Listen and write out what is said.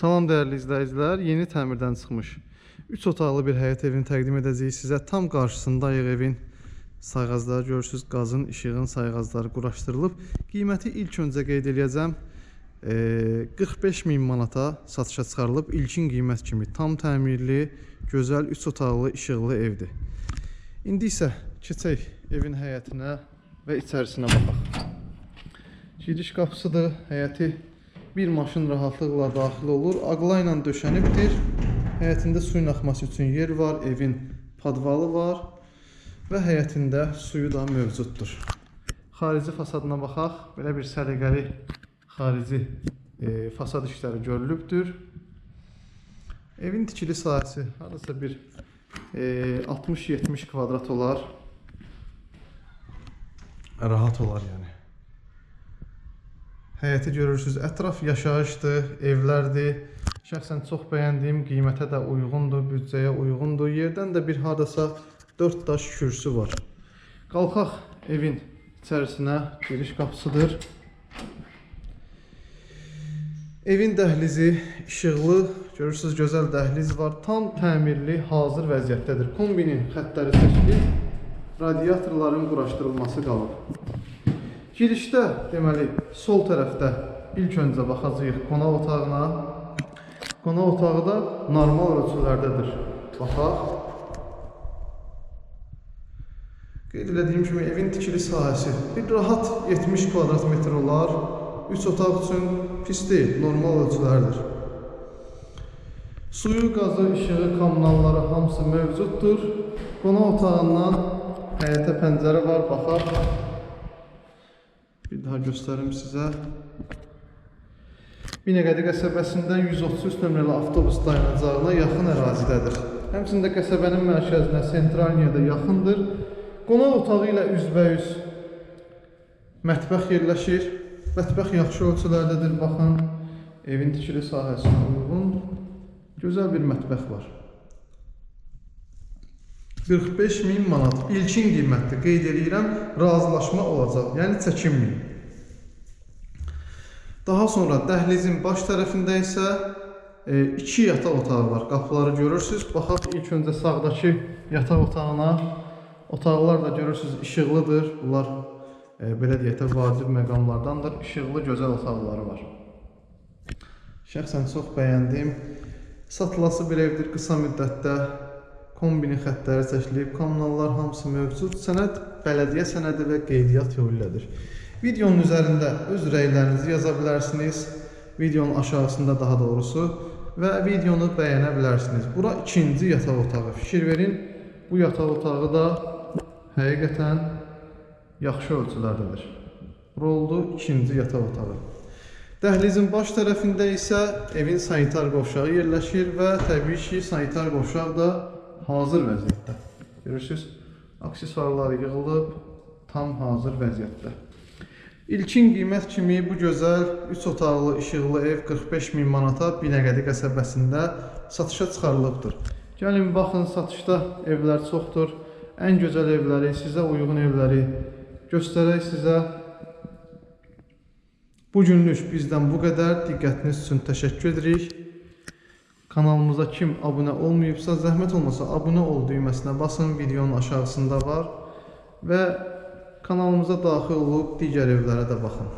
Salam dəyərli izləyicilər, yeni təmirdən çıxmış 3 otaqlı bir həyət evini təqdim edəcəyik sizə. Tam qarşısındayıq evin. Sayğacları görürsüz, qazın, işığın sayğacları quraşdırılıb. Qiyməti ilk öncə qeyd eləyəcəm. E, 45 min manata satışa çıxarılıb. İlkin qiymət kimi tam təmirli, gözəl 3 otaqlı, işıqlı evdir. İndi isə keçək evin həyətinə və içərisinə baxaq. Giriş qapısıdır. Həyəti bir maşın rahatlıqla daxil olur. Aqla ilə döşənibdir. Həyətində suyun axması üçün yer var, evin padvalı var və həyətində suyu da mövcuddur. Xarici fasadına baxaq. Belə bir səliqəli xarici e, fasad işləri görülübdür. Evin tikili sahəsi hardasa bir e, 60-70 kvadrat olar. Rahat olar yəni. Həyəti görürsüz, ətraf yaşayışdır, evlərdir. Şəxsən çox bəyəndiyim, qiymətə də uyğundur, büdcəyə uyğundur. Yerdən də bir hardasa 4 daş kürsü var. Qalxaq evin içərisinə, giriş qapısıdır. Evin dəhlizi işıqlı, görürsüz gözəl dəhliz var. Tam təmirli, hazır vəziyyətdədir. Kombinin xəttləri çəkilib, radiatorların quraşdırılması qalıb. Girişdə, deməli, sol tərəfdə ilk öncə baxacağıq qonaq otağına. Qonaq otağı da normal ölçülərdədir. Baxaq. Qeyd elədiyim kimi evin tikili sahəsi bir rahat 70 kvadrat metr olar. 3 otaq üçün pis deyil, normal ölçülərdir. Suyu, qazı, işığı, kommunalları hamısı mövcuddur. Qonaq otağından həyətə pəncərə var, baxaq. Bir daha göstərim sizə. Binəqədi qəsəbəsində 133 nömrəli avtobus dayanacağına yaxın ərazidədir. Həmçində qəsəbənin mərkəzinə, sentral niyədə yaxındır. Qonaq otağı ilə üzbəüz mətbəx yerləşir. Mətbəx yaxşı ölçülərdədir, baxın. Evin tikili sahəsinə uyğun gözəl bir mətbəx var. 45 min manat ilkin qiymətdir. Qeyd edirəm, razılaşma olacaq, yəni çəkinməyin. Daha sonra dəhlizin baş tərəfində isə e, iki yataq otağı var. Qapıları görürsüz. Baxaq ilk öncə sağdakı yataq otağına. Otaqlar da görürsüz işıqlıdır. Bunlar e, belə deyək də vacib məqamlardandır. İşıqlı gözəl otaqları var. Şəxsən çox bəyəndim. Satılası bir evdir qısa müddətdə. Kombini xəttləri çəkilib, kommunallar hamısı mövcud. Sənəd bələdiyyə sənədi və qeydiyyat yolu ilədir. Videonun üzərində öz rəylərinizi yaza bilərsiniz. Videonun aşağısında daha doğrusu və videonu bəyənə bilərsiniz. Bura ikinci yataq otağı. Fikir verin, bu yataq otağı da həqiqətən yaxşı ölçülərdədir. Bura oldu ikinci yataq otağı. Dəhlizin baş tərəfində isə evin sanitar qovşağı yerləşir və təbii ki, sanitar qovşaq da hazır vəziyyətdə. Görürsüz, aksesuarlar yığılıb, tam hazır vəziyyətdə. İlkin qiymət kimi bu gözəl 3 otaqlı işıqlı ev 45 min manata Binəqədi qəsəbəsində satışa çıxarılıbdır. Gəlin baxın, satışda evlər çoxdur. Ən gözəl evləri, sizə uyğun evləri göstərək sizə. Bu günlük bizdən bu qədər. Diqqətiniz üçün təşəkkür edirik. Kanalımıza kim abunə olmayıbsa, zəhmət olmasa abunə ol düyməsinə basın, videonun aşağısında var və kanalımıza daxil olub digər evlərə də baxın.